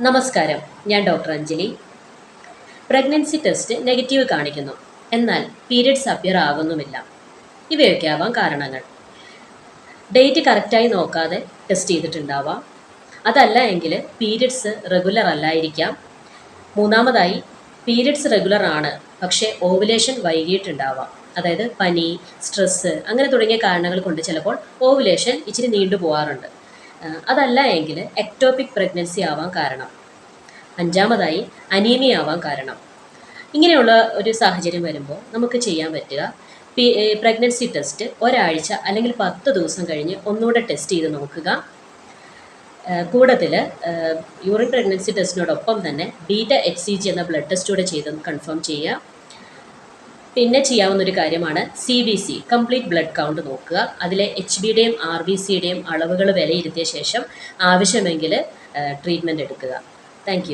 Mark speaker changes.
Speaker 1: നമസ്കാരം. ഞാൻ doctor Anjali. Pregnancy test negative കാണിക്കുന്നു. എന്നാൽ പീരിയഡ്സ് അപ്പിയർ ആകുന്നുമില്ല. ഇവയൊക്കെ ആവാം കാരണങ്ങൾ. ഡേറ്റ് കറക്റ്റായി നോക്കാതെ ടെസ്റ്റ് ചെയ്തിട്ടുണ്ടാവാം. അതല്ല എങ്കിൽ പീരിയഡ്സ് റെഗുലർ അല്ലായിരിക്കാം. മൂന്നാമതായി പീരിയഡ്സ് റെഗുലർ ആണ്. പക്ഷേ ഓവുലേഷൻ വൈകിയിട്ടുണ്ടാവാം. അതായത് പനി സ്ട്രെസ്സ് അങ്ങനെ തുടങ്ങിയ കാരണങ്ങൾ കൊണ്ട് ചിലപ്പോൾ ഓവുലേഷൻ ഇച്ചിരി നീണ്ടു പോകാറുണ്ട് അതല്ല എങ്കിൽ എക്ടോപിക് പ്രഗ്നൻസി ആവാൻ കാരണം. അഞ്ചാമതായി അനീമിയ ആവാൻ കാരണം. ഇങ്ങനെയുള്ള ഒരു സാഹചര്യം വരുമ്പോൾ നമുക്ക് ചെയ്യാൻ പറ്റുക പ്രഗ്നൻസി ടെസ്റ്റ് ഒരാഴ്ച അല്ലെങ്കിൽ പത്ത് ദിവസം കഴിഞ്ഞ് ഒന്നുകൂടെ ടെസ്റ്റ് ചെയ്ത് നോക്കുക. കൂടത്തിൽ യൂറിൻ പ്രഗ്നൻസി ടെസ്റ്റിനോടൊപ്പം തന്നെ ബീറ്റ എച്ച് സി ജി എന്ന ബ്ലഡ് ടെസ്റ്റ് കൂടെ ചെയ്ത് കൺഫേം ചെയ്യുക. പിന്നെ ചെയ്യാവുന്ന ഒരു കാര്യമാണ് C B C complete blood count നോക്കുക. അതിലെ എച്ച് ബിയുടെയും ആർ ബി സിയുടെയും അളവുകൾ വിലയിരുത്തിയ ശേഷം ആവശ്യമെങ്കിൽ ട്രീറ്റ്മെന്റ് എടുക്കുക. താങ്ക്